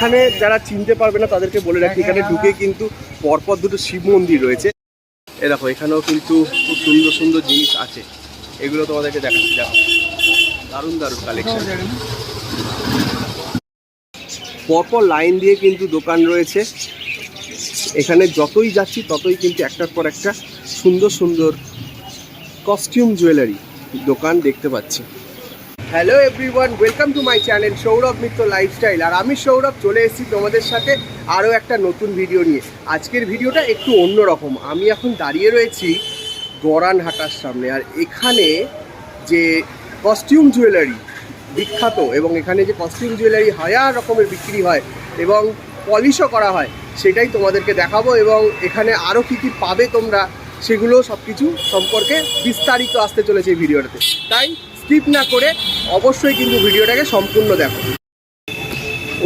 এখানে যারা চিনতে পারবে না, তাদেরকে বলে রাখি, এখানে ঢুকে কিন্তু পরপর দুটো শিব মন্দির রয়েছে। এ দেখো, এখানেও কিন্তু খুব সুন্দর সুন্দর জিনিস আছে। এগুলো তোমাদেরকে দেখাচ্ছি দেখো। দারুণ দারুণ কালেকশন পরপর লাইন দিয়ে কিন্তু দোকান রয়েছে। এখানে যতই যাচ্ছি, ততই কিন্তু একটার পর একটা সুন্দর সুন্দর কস্টিউম জুয়েলারি দোকান দেখতে পাচ্ছি। Hello everyone welcome to my channel Sourav Mitra lifestyle আর আমি সৌরভ চলে এসেছি তোমাদের সাথে আরও একটা নতুন ভিডিও নিয়ে। আজকের ভিডিওটা একটু অন্যরকম। আমি এখন দাঁড়িয়ে রয়েছি গড়ানহাটার সামনে। আর এখানে যে কস্টিউম জুয়েলারি বিখ্যাত এবং এখানে যে কস্টিউম জুয়েলারি হাজার রকমের বিক্রি হয় এবং পলিশও করা হয়, সেটাই তোমাদেরকে দেখাবো এবং এখানে আরও কী কী পাবে তোমরা, সেগুলো সব কিছু সম্পর্কে বিস্তারিত আসতে চলেছে এই ভিডিওটাতে তাই স্কিপ না করে অবশ্যই কিন্তু ভিডিওটাকে সম্পূর্ণ দেখো।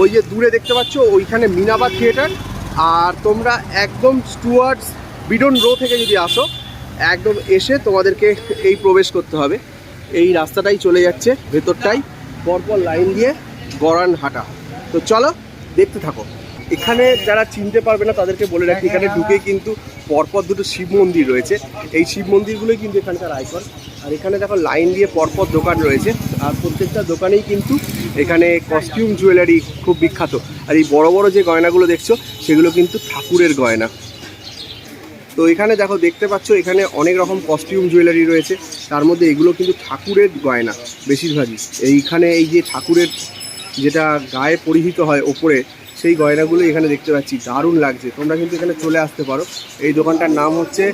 ওই যে দূরে দেখতে পাচ্ছ, ওইখানে মিনাবাদ থিয়েটার। আর তোমরা একদম স্টুয়ার্ডস বিডন রো থেকে যদি আসো, একদম এসে তোমাদেরকে এই প্রবেশ করতে হবে। এই রাস্তাটাই চলে যাচ্ছে ভেতরটাই। পরপর লাইন দিয়ে গড়ান হাঁটা। তো চলো, দেখতে থাকো। এখানে যারা চিনতে পারবে না, তাদেরকে বলে রাখি, এখানে ঢুকে কিন্তু পরপর দুটো শিব মন্দির রয়েছে। এই শিব মন্দিরগুলোই কিন্তু এখানকার আইকন আর এখানে দেখো, লাইন দিয়ে পরপর দোকান রয়েছে। আর প্রত্যেকটা দোকানেই কিন্তু এখানে কস্টিউম জুয়েলারি খুব বিখ্যাত। আর এই বড় বড় যে গয়নাগুলো দেখছ, সেগুলো কিন্তু ঠাকুরের গয়না। তো এখানে দেখো, দেখতে পাচ্ছ, এখানে অনেক রকম কস্টিউম জুয়েলারি রয়েছে। তার মধ্যে এগুলো কিন্তু ঠাকুরের গয়না, বেশিরভাগই। এইখানে এই যে ঠাকুরের যেটা গায়ে পরিহিত হয় ওপরে, সেই গয়নাগুলো এখানে দেখতে পাচ্ছি। দারুণ লাগছে। তোমরা কিন্তু এখানে চলে আসতে পারো। এই দোকানটার নাম হচ্ছে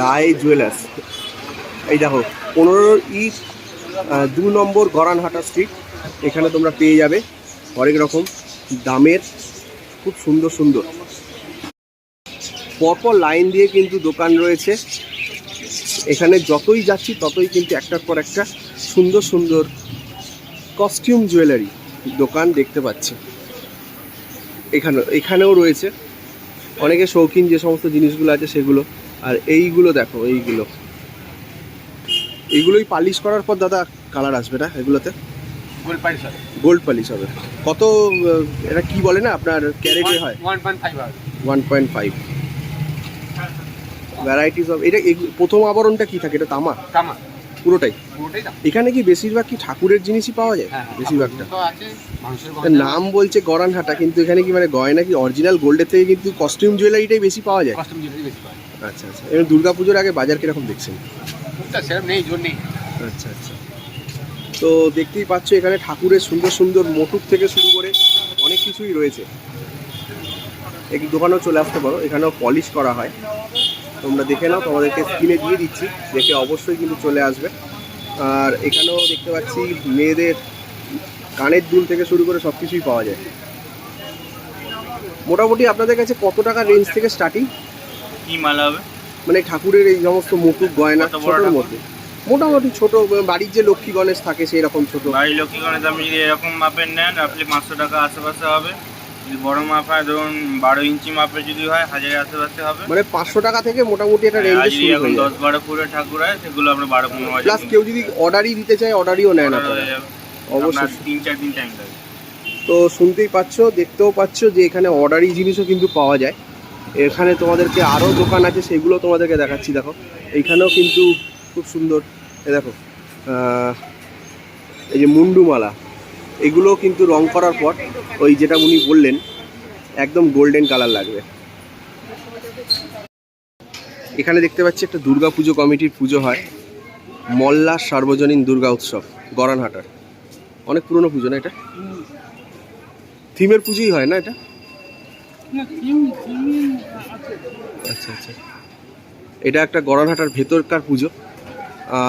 রায় জুয়েলার্স। এই দেখো পনেরো ই দু নম্বর গরানহাটা স্ট্রিট এখানে তোমরা পেয়ে যাবে অনেক রকম দামের, খুব সুন্দর সুন্দর। পরপর লাইন দিয়ে কিন্তু দোকান রয়েছে। এখানে যতই যাচ্ছি, ততই কিন্তু একটার পর একটা সুন্দর সুন্দর কস্টিউম জুয়েলারি দোকান দেখতে পাচ্ছি। এখানে এখানেও রয়েছে। অনেকে শৌখিন যে সমস্ত জিনিসগুলো আছে সেগুলো। আর এইগুলো দেখো, এইগুলো। এইগুলোই পালিশ করার পর দাদা কালার আসবে না এগুলোতে? গোল্ড পাইস হবে। গোল্ড পালিশ হবে। কত এটা কি বলে না আপনার ক্যারেটে হয়? One point five one point five varieties of এটা প্রথম আবরণটা কি থাকে? এটা তামা? কামা পুরোটাই? এখানে কি বেশিরভাগ কি ঠাকুরের জিনিসই পাওয়া যায়? হ্যাঁ বেশিরভাগটা? এর গয়না। নাম বলছে গড়ানহাটা কিন্তু এখানে কি মানে গয়না কি অরিজিনাল গোল্ডের থেকে কিন্তু কস্টিউম জুয়েলারিটাই বেশি পাওয়া যায়? আচ্ছা আচ্ছা। এবার দুর্গা পুজোর আগে বাজার কীরকম দেখছেন? সেরকম নেই আচ্ছা আচ্ছা। তো দেখতেই পাচ্ছ এখানে ঠাকুরের সুন্দর সুন্দর মোটুক থেকে শুরু করে অনেক কিছুই রয়েছে। এই দোকানেও চলে আসতে পারো এখানেও পলিশ করা হয়। তোমরা দেখে নাও তোমাদেরকে স্ক্রিনে দিয়ে দিচ্ছি দেখে অবশ্যই কিন্তু চলে আসবে। আর এখানেও দেখতে পাচ্ছি মেয়েদের কানের দুল থেকে শুরু করে সব কিছুই পাওয়া যায়। মোটামুটি আপনাদের কাছে কত টাকা রেঞ্জ থেকে স্টার্টিং কি মালা হবে? মানে ঠাকুরের এই সমস্ত মুকুট গয়না ছোটোর মধ্যে। মোটামুটি ছোট বাড়ির যে লক্ষ্মী গণেশ থাকে সেই রকম ছোট। বাড়ির লক্ষ্মী গণেশ আপনি যদি এরকম মাপের নেন আপনি পাঁচশো টাকা আশেপাশে হবে। যদি বড় মাপ হয় ধরুন বারো ইঞ্চি মাপের যদি হয় হাজারের আশেপাশে হবে। মানে পাঁচশো টাকা থেকে মোটামুটি একটা আর রেঞ্জে শুরু হয়ে দশ বারো ফুটের ঠাকুর হয় সেগুলো আমরা বারো পনেরো হাজার প্লাস কেউ যদি অর্ডারই দিতে চায় অর্ডারইও নেয় না হয়ে। অবশ্যই। তিন চার দিন টাইম লাগবে। তো শুনতেই পাচ্ছ দেখতেও পাচ্ছ যে এখানে অর্ডারি জিনিসও কিন্তু পাওয়া যায়। এখানে তোমাদেরকে আরও দোকান আছে সেগুলো তোমাদেরকে দেখাচ্ছি দেখো। এইখানেও কিন্তু খুব সুন্দর এ দেখো এই যে মুন্ডুমালা এগুলো কিন্তু রং করার পর ওই যেটা উনি বললেন একদম গোল্ডেন কালার লাগবে। এখানে দেখতে পাচ্ছি একটা দুর্গা পুজো কমিটির পুজো হয় মল্লা সার্বজনীন দুর্গা উৎসব গড়ানহাটার অনেক পুরনো পুজো না এটা? থিমের পুজোই হয় না এটা? আচ্ছা আচ্ছা। এটা একটা গড়ানহাটার ভেতরকার পুজো।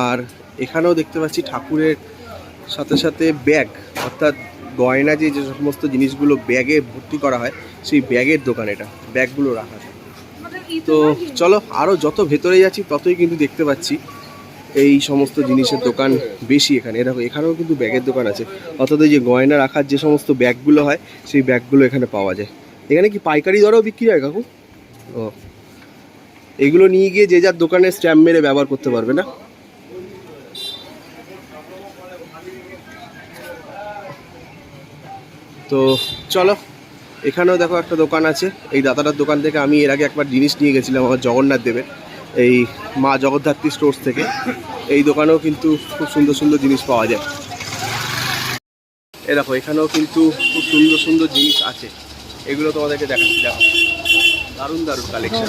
আর এখানেও দেখতে পাচ্ছি ঠাকুরের সাথে সাথে ব্যাগ, অর্থাৎ গয়না যে যে সমস্ত জিনিসগুলো ব্যাগে ভর্তি করা হয়, সেই ব্যাগের দোকান এটা, ব্যাগগুলো রাখা তো চলো আরও যত ভেতরে যাচ্ছি, ততই কিন্তু দেখতে পাচ্ছি এই সমস্ত জিনিসের দোকান বেশি এখানে। এরকম এখানেও কিন্তু ব্যাগের দোকান আছে। অর্থাৎ যে গয়না রাখার যে সমস্ত ব্যাগগুলো হয়, সেই ব্যাগগুলো এখানে পাওয়া যায়। এখানে কি পাইকারি দরেও বিক্রি হয়, কাকু? ও। এগুলো নিয়ে গিয়ে যে যার দোকানে স্ট্যাম্প মেরে ব্যবহার করতে পারবে না? তো চলো, এখানেও দেখো একটা দোকান আছে। এই দাদাটার দোকান থেকে আমি এর আগে একবার জিনিস নিয়ে গেছিলাম আমার জগন্নাথ দেবের, এই মা জগদ্ধাত্রী স্টোর্স থেকে। এই দোকানেও কিন্তু খুব সুন্দর সুন্দর জিনিস পাওয়া যায়। এ দেখো, এখানেও কিন্তু খুব সুন্দর সুন্দর জিনিস আছে। এগুলো তোমাদেরকে দেখাচ্ছি, দেখো। দারুণ দারুণ কালেকশন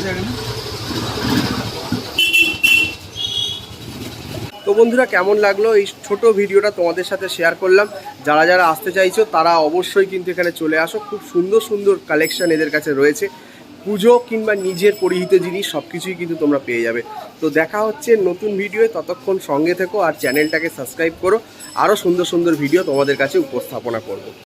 তো বন্ধুরা, কেমন লাগল? এই ছোট ভিডিওটা তোমাদের সাথে শেয়ার করলাম। যারা যারা আসতে চাইছো, তারা অবশ্যই কিন্তু এখানে চলে আসো। খুব সুন্দর সুন্দর কালেকশন এদের কাছে রয়েছে। পুজো কিংবা নিজের পরিহিত জিনিস সব কিছুই কিন্তু তোমরা পেয়ে যাবে। তো দেখা হচ্ছে নতুন ভিডিওয়ে। ততক্ষণ সঙ্গে থেকো আর চ্যানেলটাকে সাবস্ক্রাইব করো। আরও সুন্দর সুন্দর ভিডিও তোমাদের কাছে উপস্থাপনা করব।